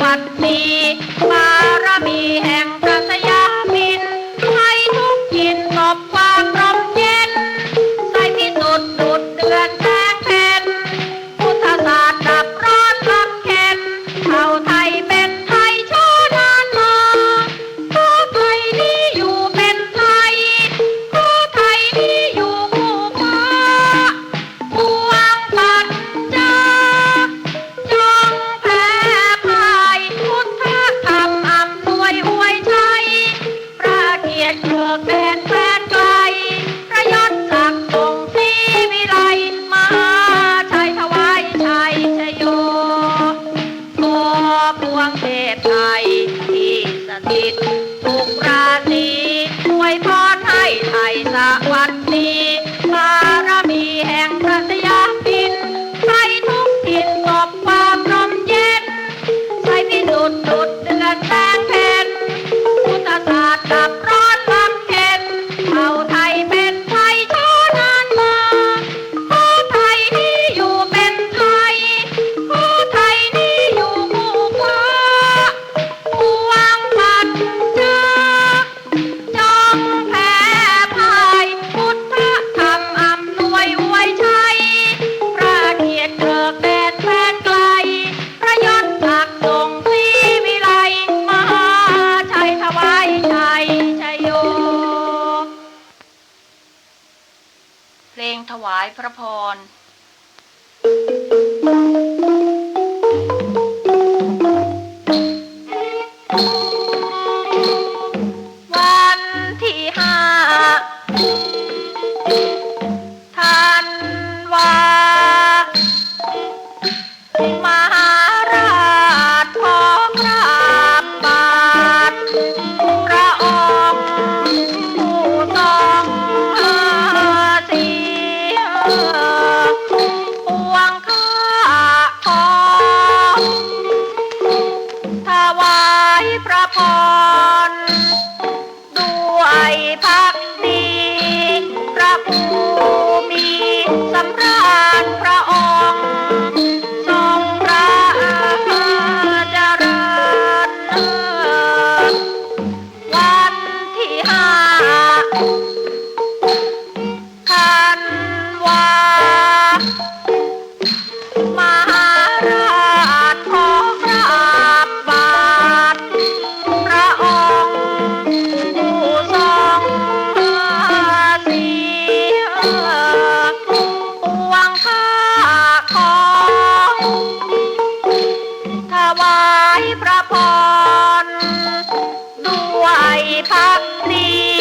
บัดนี้บารมีแห่ง ถิตทุกราตรีอวยพรให้ไทยสวัสดีบารมีแห่งพระยาพินไทยทุกถิ่นกบความลมเย็นใส่พิสุทธิ์ วายพระพร ร ด้วยพัก วายพระพรด้วยพักดี